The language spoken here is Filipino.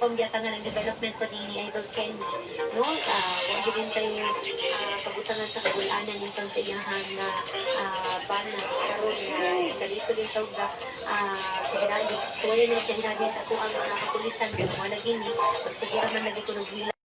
kong giatangan ng development ko din ni Idol Kenny. No? Ah, uh, huwag din tayo ah, uh, pagutangan sa kagulanan nitong sa iyahan na ah, uh, bana. Karoon na dalito din sa uga uh, kagirali. Kaya na kagirali sa ako ang mga kapulisan. Kung wala gini, pagsigura man lagi ko nagwila